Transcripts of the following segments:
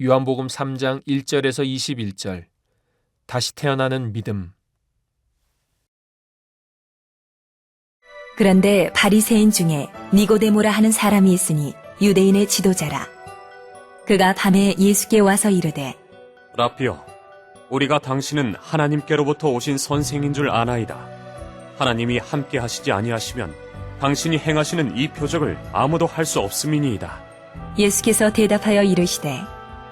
요한복음 3장 1절에서 21절 다시 태어나는 믿음 그런데 바리새인 중에 니고데모라 하는 사람이 있으니 유대인의 지도자라. 그가 밤에 예수께 와서 이르되 라피어, 우리가 당신은 하나님께로부터 오신 선생인 줄 아나이다. 하나님이 함께 하시지 아니하시면 당신이 행하시는 이 표적을 아무도 할 수 없음이니이다. 예수께서 대답하여 이르시되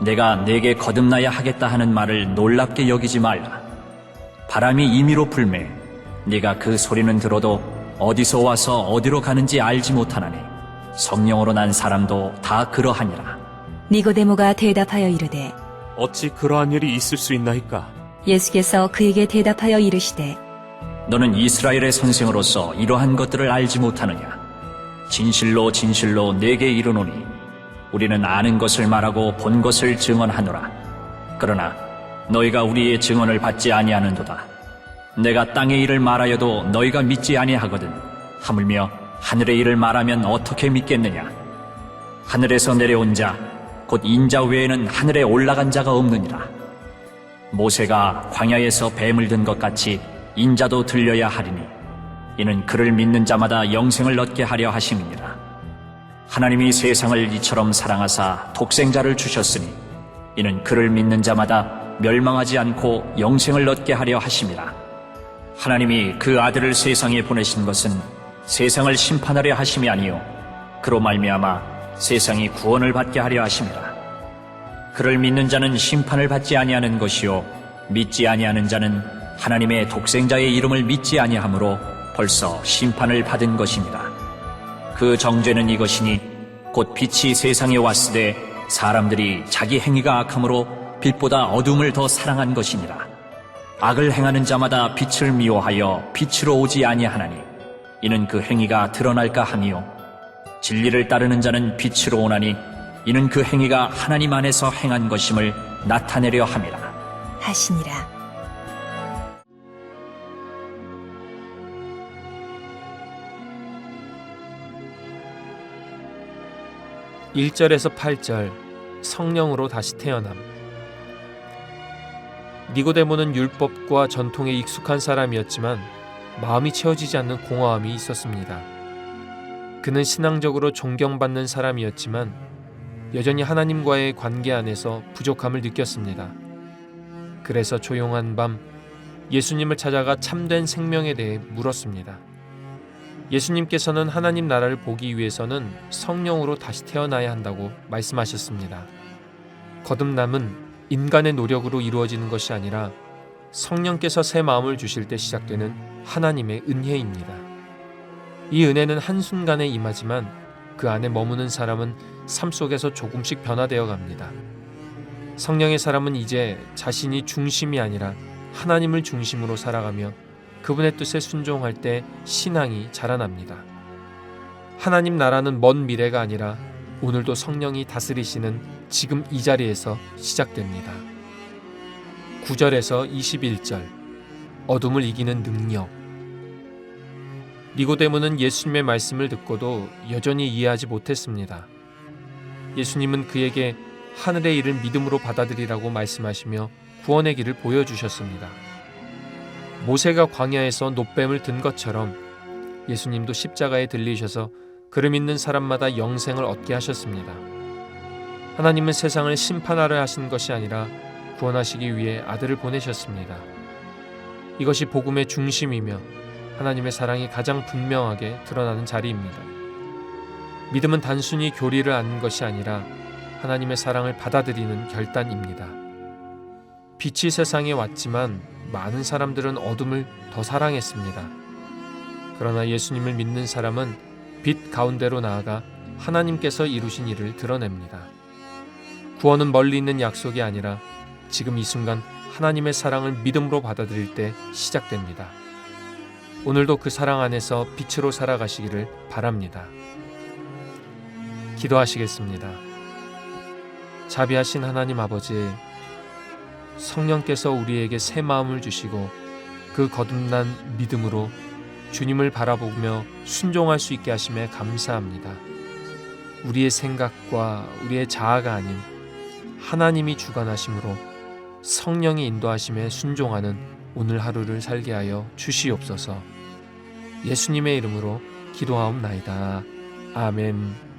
내가 내게 거듭나야 하겠다 하는 말을 놀랍게 여기지 말라. 바람이 임의로 불매 네가 그 소리는 들어도 어디서 와서 어디로 가는지 알지 못하나니 성령으로 난 사람도 다 그러하니라. 니고데모가 대답하여 이르되 어찌 그러한 일이 있을 수 있나이까? 예수께서 그에게 대답하여 이르시되 너는 이스라엘의 선생으로서 이러한 것들을 알지 못하느냐? 진실로 진실로 내게 이르노니 우리는 아는 것을 말하고 본 것을 증언하노라. 그러나 너희가 우리의 증언을 받지 아니하는도다. 내가 땅의 일을 말하여도 너희가 믿지 아니하거든. 하물며 하늘의 일을 말하면 어떻게 믿겠느냐? 하늘에서 내려온 자, 곧 인자 외에는 하늘에 올라간 자가 없느니라. 모세가 광야에서 뱀을 든 것 같이 인자도 들려야 하리니 이는 그를 믿는 자마다 영생을 얻게 하려 하심이니라. 하나님이 세상을 이처럼 사랑하사 독생자를 주셨으니 이는 그를 믿는 자마다 멸망하지 않고 영생을 얻게 하려 하심이라. 하나님이 그 아들을 세상에 보내신 것은 세상을 심판하려 하심이 아니요 그로 말미암아 세상이 구원을 받게 하려 하심이라. 그를 믿는 자는 심판을 받지 아니하는 것이요 믿지 아니하는 자는 하나님의 독생자의 이름을 믿지 아니하므로 벌써 심판을 받은 것입니다. 그 정죄는 이것이니 곧 빛이 세상에 왔으되 사람들이 자기 행위가 악함으로 빛보다 어둠을 더 사랑한 것이니라. 악을 행하는 자마다 빛을 미워하여 빛으로 오지 아니하나니 이는 그 행위가 드러날까 함이요 진리를 따르는 자는 빛으로 오나니 이는 그 행위가 하나님 안에서 행한 것임을 나타내려 함이라. 하시니라 1절에서 8절 성령으로 다시 태어남 니고데모는 율법과 전통에 익숙한 사람이었지만 마음이 채워지지 않는 공허함이 있었습니다. 그는 신앙적으로 존경받는 사람이었지만 여전히 하나님과의 관계 안에서 부족함을 느꼈습니다. 그래서 조용한 밤 예수님을 찾아가 참된 생명에 대해 물었습니다. 예수님께서는 하나님 나라를 보기 위해서는 성령으로 다시 태어나야 한다고 말씀하셨습니다. 거듭남은 인간의 노력으로 이루어지는 것이 아니라 성령께서 새 마음을 주실 때 시작되는 하나님의 은혜입니다. 이 은혜는 한순간에 임하지만 그 안에 머무는 사람은 삶 속에서 조금씩 변화되어 갑니다. 성령의 사람은 이제 자신이 중심이 아니라 하나님을 중심으로 살아가며 그분의 뜻에 순종할 때 신앙이 자라납니다. 하나님 나라는 먼 미래가 아니라 오늘도 성령이 다스리시는 지금 이 자리에서 시작됩니다. 9절에서 21절 어둠을 이기는 능력 니고데모는 예수님의 말씀을 듣고도 여전히 이해하지 못했습니다. 예수님은 그에게 하늘의 일을 믿음으로 받아들이라고 말씀하시며 구원의 길을 보여주셨습니다. 모세가 광야에서 노뱀을 든 것처럼 예수님도 십자가에 들리셔서 그를 믿는 사람마다 영생을 얻게 하셨습니다. 하나님은 세상을 심판하려 하신 것이 아니라 구원하시기 위해 아들을 보내셨습니다. 이것이 복음의 중심이며 하나님의 사랑이 가장 분명하게 드러나는 자리입니다. 믿음은 단순히 교리를 아는 것이 아니라 하나님의 사랑을 받아들이는 결단입니다. 빛이 세상에 왔지만 많은 사람들은 어둠을 더 사랑했습니다. 그러나 예수님을 믿는 사람은 빛 가운데로 나아가 하나님께서 이루신 일을 드러냅니다. 구원은 멀리 있는 약속이 아니라 지금 이 순간 하나님의 사랑을 믿음으로 받아들일 때 시작됩니다. 오늘도 그 사랑 안에서 빛으로 살아가시기를 바랍니다. 기도하시겠습니다. 자비하신 하나님 아버지, 성령께서 우리에게 새 마음을 주시고 그 거듭난 믿음으로 주님을 바라보며 순종할 수 있게 하심에 감사합니다. 우리의 생각과 우리의 자아가 아닌 하나님이 주관하심으로 성령이 인도하심에 순종하는 오늘 하루를 살게 하여 주시옵소서. 예수님의 이름으로 기도하옵나이다. 아멘.